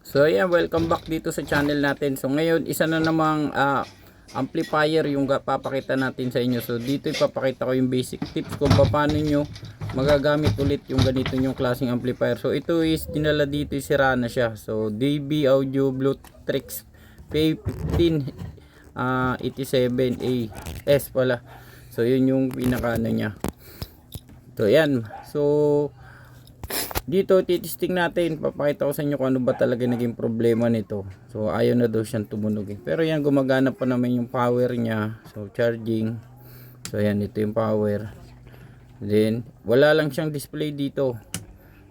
So ayan, welcome back dito sa channel natin. So ngayon, isa na namang ah, amplifier yung papakita natin sa inyo. So dito ipapakita ko yung basic tips kung paano nyo magagamit ulit yung ganito yung klaseng amplifier. So ito is dinala dito, sira na siya. So DB Audio Bluetrix P15 ah 87A S pala. So yun yung pinaka ano niya. So ayan. So dito titisting natin. Papakita ko sa inyo kung ano ba talaga naging problema nito. So ayaw na daw siyang tumunog eh. pero yan gumagana pa naman yung power niya. So charging. So yan ito yung power. Then wala lang siyang display dito.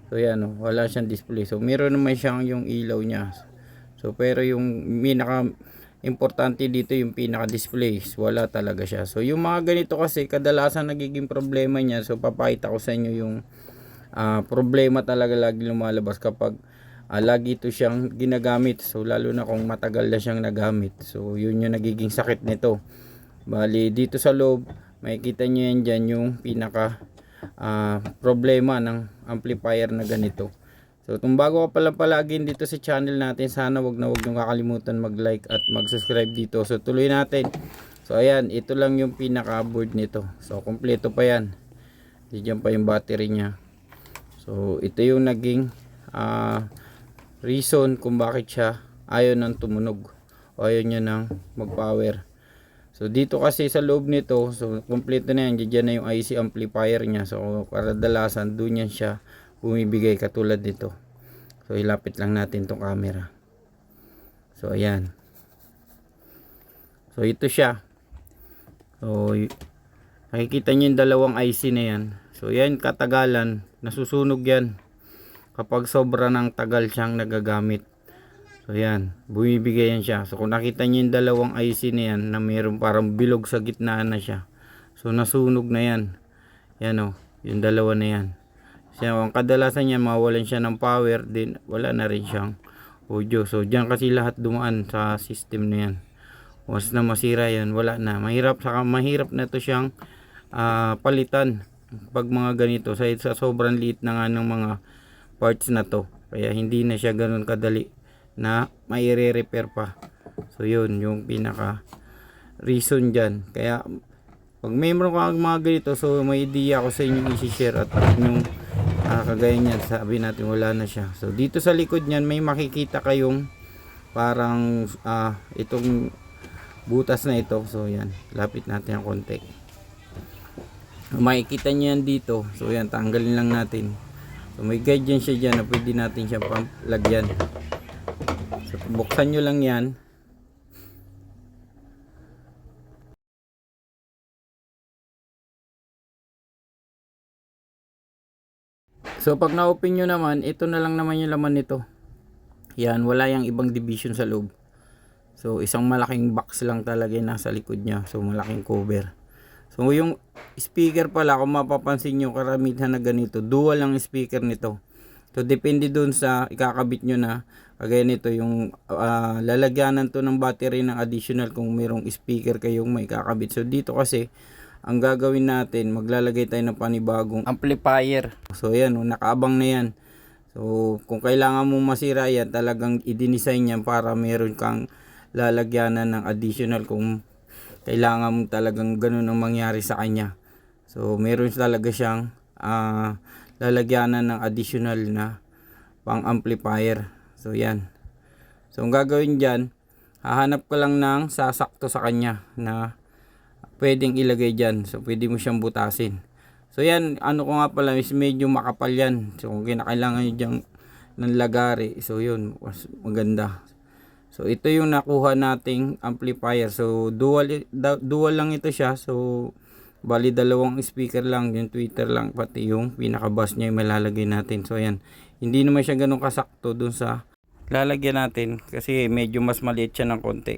So yan oh, wala siyang display. So meron naman siyang yung ilaw niya. So pero yung pinaka importante dito yung pinaka display wala talaga siya. So yung mga ganito kasi kadalasan nagiging problema niya. So papakita ko sa inyo yung ah, problema talaga lagi lumalabas kapag ah, lagi ito siyang ginagamit. So lalo na kung matagal na siyang nagamit. So yun yung nagiging sakit nito. Bali dito sa loob makikita nyo yan dyan yung pinaka ah, problema ng amplifier na ganito. So kung bago ka pala palagi dito sa channel natin sana wag na wag nyo kakalimutan mag like at mag subscribe dito. So tuloy natin. So ayan ito lang yung pinaka board nito. So kompleto pa yan. Diyan pa yung battery niya So, ito yung naging ah, reason kung bakit siya ayaw nang tumunog o ayaw niya nang mag-power. So, dito kasi sa loob nito, so, kompleto na yan. Diyan na yung IC amplifier niya. So, kadalasan, doon yan siya bumibigay katulad nito. So, ilapit lang natin tong camera. So, ayan. So, ito siya. So, nakikita niyo yung dalawang IC na yan. So, yan katagalan nasusunog yan. Kapag sobra ng tagal siyang nagagamit. So yan. Bumibigay yan siya. So kung nakita niyo yung dalawang IC na yan na mayroon parang bilog sa gitna na siya. So nasunog na yan. Yan o yung dalawa na yan. Siya ang kadalasan niya mawalan siya ng power din wala na rin siyang audio. So dyan kasi lahat dumaan sa system na yan. Once na masira yan wala na. Mahirap saka mahirap na to siyang ah, palitan pag mga ganito sa, sa sobrang liit na nga ng mga parts na to. Kaya hindi na siya ganun kadali na may repair pa. So yun yung pinaka reason dyan. Kaya pag may kang mga ganito so may idea ako sa inyo i-share at yung ah, kagaya niyan. Sabi natin wala na siya. So dito sa likod niyan may makikita kayong parang ah, itong butas na ito. So yan lapit natin ang konti makikita nyo yan dito. So yan tanggalin lang natin. So may guide yan siya dyan na pwede natin siya lagyan so buksan nyo lang yan. So pag na-open nyo naman ito na lang naman yung laman nito. Yan wala yung ibang division sa loob. So isang malaking box lang talaga yung nasa likod nya so malaking cover So yung speaker pala kung mapapansin nyo karamihan na ganito, dual ang speaker nito. So depende dun sa ikakabit nyo na kagaya nito yung ah, lalagyanan to ng battery ng additional kung mayroong speaker kayong may kakabit. So dito kasi ang gagawin natin, maglalagay tayo ng panibagong amplifier. So yan, oh, nakaabang na yan. So kung kailangan mo masira yan, talagang i-design yan para meron kang lalagyanan ng additional kung kailangan mo talagang ganun ang mangyari sa kanya. So, meron talaga siyang ah, lalagyanan ng additional na pang amplifier. So, yan. So, ang gagawin dyan, hahanap ka lang ng sasakto sa kanya na pwedeng ilagay dyan. So, pwede mo siyang butasin. So, yan, ano ko nga pala, is medyo makapal yan. So, kung kinakailangan nyo dyan ng lagari, so yun, maganda. So ito yung nakuha nating amplifier. So dual dual lang ito siya. So bali dalawang speaker lang, yung tweeter lang pati yung pinaka bass niya yung malalagay natin. So ayan. Hindi naman siya ganun kasakto dun sa lalagyan natin kasi medyo mas maliit siya ng konti.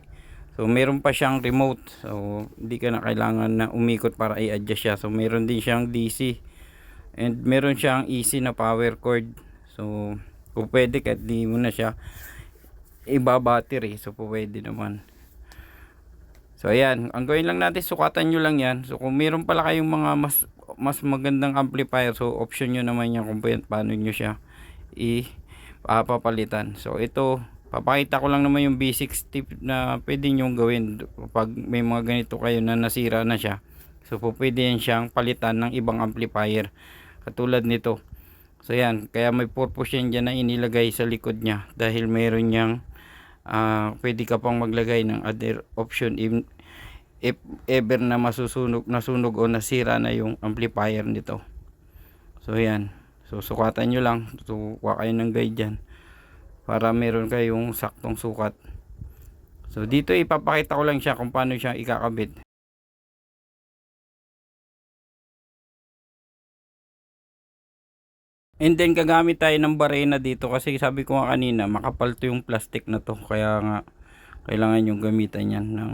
So meron pa siyang remote. So hindi ka na kailangan na umikot para i-adjust siya. So meron din siyang DC. And meron siyang easy na power cord. So kung pwede kahit di mo na siya iba battery so pwede naman so ayan ang gawin lang natin sukatan nyo lang yan so kung meron pala kayong mga mas mas magandang amplifier so option nyo naman yan kung pa- paano nyo siya i ah, papalitan. So ito, papakita ko lang naman yung basic tip na pwede nyo gawin pag may mga ganito kayo na nasira na siya. So pwede yan siyang palitan ng ibang amplifier. Katulad nito. So yan, kaya may purpose yan dyan na inilagay sa likod niya dahil mayroon niyang ah, pwede ka pang maglagay ng other option if, if ever na masusunog, nasunog o nasira na yung amplifier nito. So yan. So sukatan nyo lang. So kuha kayo ng guide dyan. Para meron kayong saktong sukat. So dito ipapakita ko lang siya kung paano siya ikakabit. And then gagamit tayo ng barena dito kasi sabi ko nga kanina makapal to yung plastic na to kaya nga kailangan yung gamitan yan ng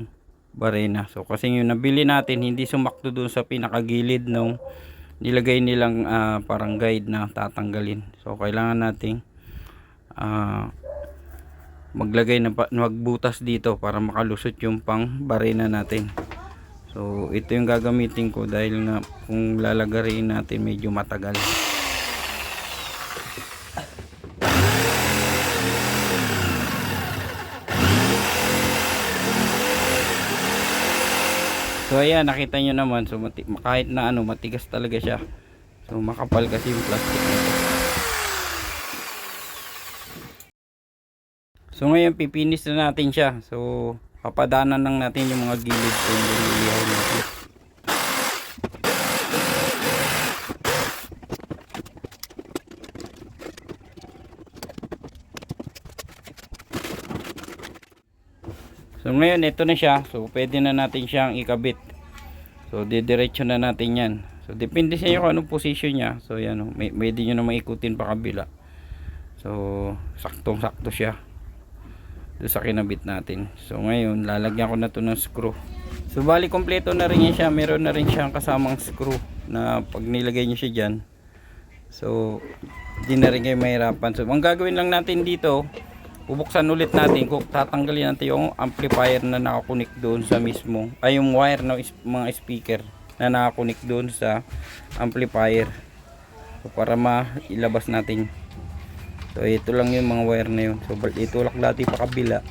barena. So kasi yung nabili natin hindi sumakto dun sa pinakagilid nung nilagay nilang ah, parang guide na tatanggalin. So kailangan nating ah, maglagay na magbutas dito para makalusot yung pang barena natin. So ito yung gagamitin ko dahil nga kung lalagarin natin medyo matagal. So ayan, nakita nyo naman. So mati- kahit na ano, matigas talaga siya. So makapal kasi yung plastic nito. So ngayon, pipinis na natin siya. So papadanan lang natin yung mga gilid ko yung natin. So ngayon ito na siya. So pwede na natin siyang ikabit. So didiretso na natin 'yan. So depende sa inyo kung anong position niya. So yan oh, may pwede niyo na maikutin pa kabila. So saktong-sakto siya. Doon sa kinabit natin. So ngayon lalagyan ko na 'to ng screw. So bali kompleto na rin siya. Meron na rin siyang kasamang screw na pag nilagay niyo siya diyan. So di na rin kayo mahirapan. So ang gagawin lang natin dito bubuksan ulit natin kung tatanggalin natin yung amplifier na nakakunik doon sa mismo ay yung wire ng mga speaker na nakakunik doon sa amplifier. So, para mailabas natin. So ito lang yung mga wire na yun. So itulak natin pa kabila.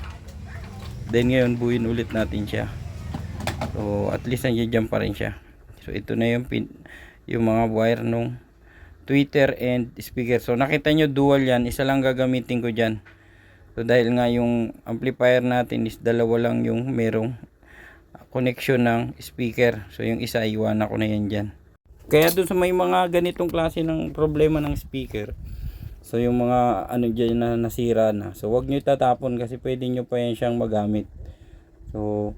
Then ngayon buuin ulit natin siya. So at least nandiyan pa rin siya. So ito na yung pin yung mga wire nung tweeter and speaker. So nakita nyo dual yan. Isa lang gagamitin ko dyan So dahil nga yung amplifier natin is dalawa lang yung merong connection ng speaker. So yung isa iwan ko na yan dyan. Kaya dun sa may mga ganitong klase ng problema ng speaker. So yung mga ano dyan na nasira na. So wag nyo tatapon kasi pwede nyo pa yan siyang magamit. So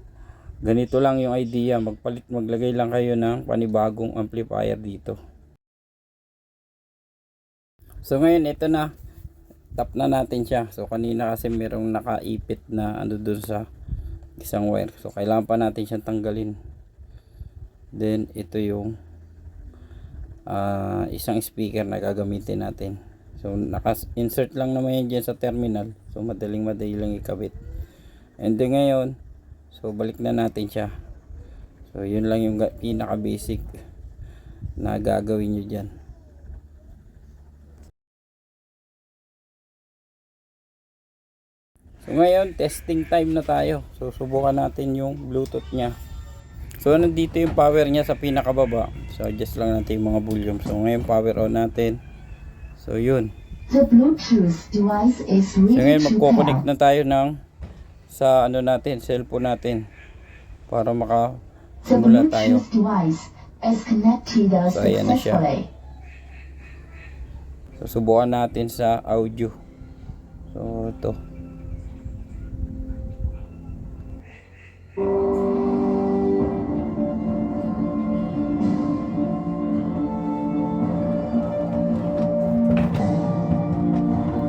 ganito lang yung idea. Magpalit maglagay lang kayo ng panibagong amplifier dito. So ngayon ito na tap na natin siya. So kanina kasi merong nakaipit na ano dun sa isang wire. So kailangan pa natin siyang tanggalin. Then ito yung ah, isang speaker na gagamitin natin. So naka-insert lang naman yan dyan sa terminal. So madaling madali lang ikabit. And then ngayon, so balik na natin siya. So yun lang yung pinaka basic na gagawin nyo dyan. So ngayon, testing time na tayo. So subukan natin yung Bluetooth niya. So nandito yung power niya sa pinakababa. So adjust lang natin yung mga volume. So ngayon power on natin. So yun. The Bluetooth device is So ready ngayon magko-connect na tayo ng sa ano natin, cellphone natin para maka simula tayo. So, ayan na siya. So subukan natin sa audio. So ito.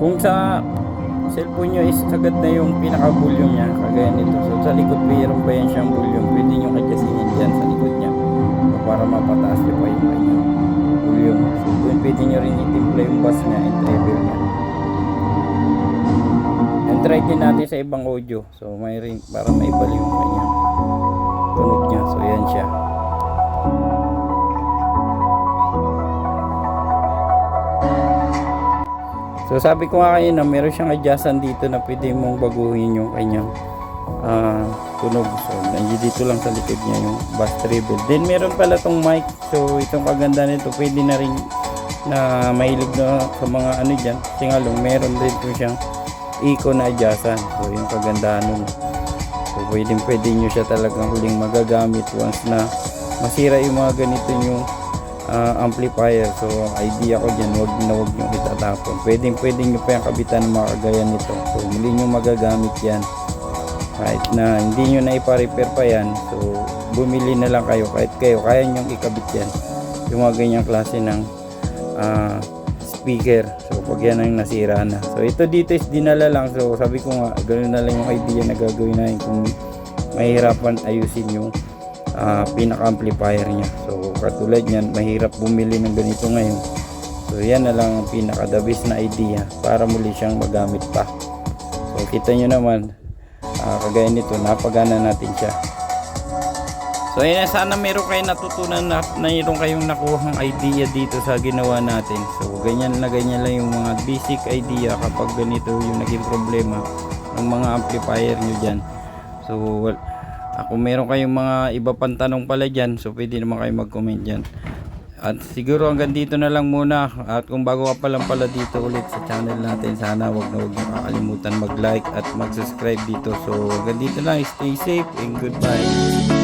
Kung sa cellphone nyo is sagad na yung pinaka volume niya kagaya nito. So sa likod mayroon pa yan siyang volume. Pwede nyo adjustin dyan sa likod niya. Para mapataas nyo pa yung volume. So doon pwede nyo rin itimpla yung bass niya and treble niya. And try din natin sa ibang audio. So may ring para maibali yung kanyang tunog niya. So yan siya. So sabi ko nga kayo na meron siyang adjustan dito na pwede mong baguhin yung kanyang ah, tunog. So nandiyo dito lang sa likod niya yung bass treble. Then meron pala tong mic. So itong kaganda nito pwede na rin na mahilig na sa mga ano dyan. Kasi nga lang meron din po siyang eco na adjustan. So yung kagandahan nun. So pwede pwede nyo siya talagang huling magagamit once na masira yung mga ganito yung ah, amplifier. So idea ko dyan, wag na wag nyo itatapon. Pwede pwede nyo pa yung kabitan ng mga kagaya nito. So muli nyo magagamit yan. Kahit na hindi nyo na ipa-repair pa yan. So bumili na lang kayo. Kahit kayo, kaya nyo ikabit yan. Yung mga ganyang klase ng ah, speaker. So pag yan ang nasira na. So ito dito is dinala lang. So sabi ko nga, ganoon na lang yung idea na gagawin natin kung mahirapan ayusin yung ah, pinaka-amplifier niya. So katulad niyan, mahirap bumili ng ganito ngayon. So yan na lang ang pinaka the na idea para muli siyang magamit pa. So kita nyo naman, ah, kagaya nito, napagana natin siya. So ayun, sana meron kayo natutunan na mayroon kayong nakuhang idea dito sa ginawa natin. So ganyan na ganyan lang yung mga basic idea kapag ganito yung naging problema ng mga amplifier nyo dyan. So well, ako meron kayong mga iba pang tanong pala dyan. So pwede naman kayo mag-comment dyan. At siguro hanggang dito na lang muna. At kung bago ka pa lang pala dito ulit sa channel natin, sana wag na wag niyo kakalimutan mag-like at mag-subscribe dito. So hanggang dito lang. Stay safe and goodbye.